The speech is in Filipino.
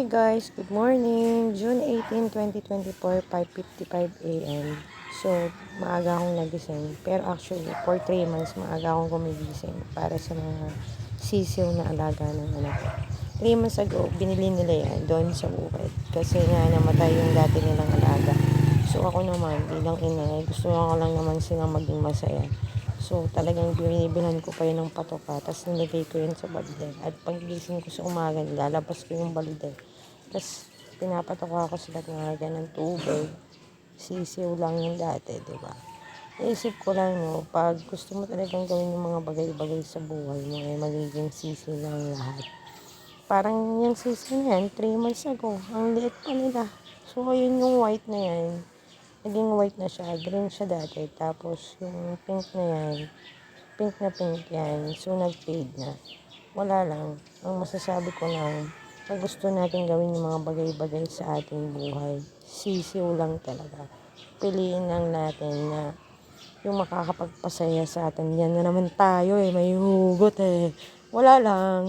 Hey guys, good morning. June 18, 2024, 5.55 a.m. So, maaga akong nagising. Pero actually, for 3 months, maaga akong gumigising para sa mga sisiw na alaga ng anak ko. 3 months ago, binili nila yan doon sa bukid. Kasi nga namatay yung dati nilang alaga. So, ako naman, bilang ina, gusto ko lang naman silang maging masaya. So, talagang binibilhan ko pa yun ng patoka. Tapos nilagay ko yun sa balde. At paggising ko sa umaga, nilalabas ko yung balde. Tapos, pinapatoka ko sila ng ng tubig. Sisiw lang yung dati, di ba? Naisip ko lang, no, pag gusto mo talagang gawin yung mga bagay-bagay sa buhay mo, ay magiging sisiw lang lahat. Parang yung sisiw na yan, 3 months ago, ang liit pa nila. So, ayun yung white na yan, naging white na siya, green siya dati. Tapos, yung pink na yan, pink na pink yan. So, nag-fade na. Wala lang. Ang masasabi ko lang, pag gusto natin gawin yung mga bagay-bagay sa ating buhay, sisiw lang talaga. Piliin lang natin na yung makakapagpasaya sa atin. Yan na naman tayo eh, may hugot eh. Wala lang.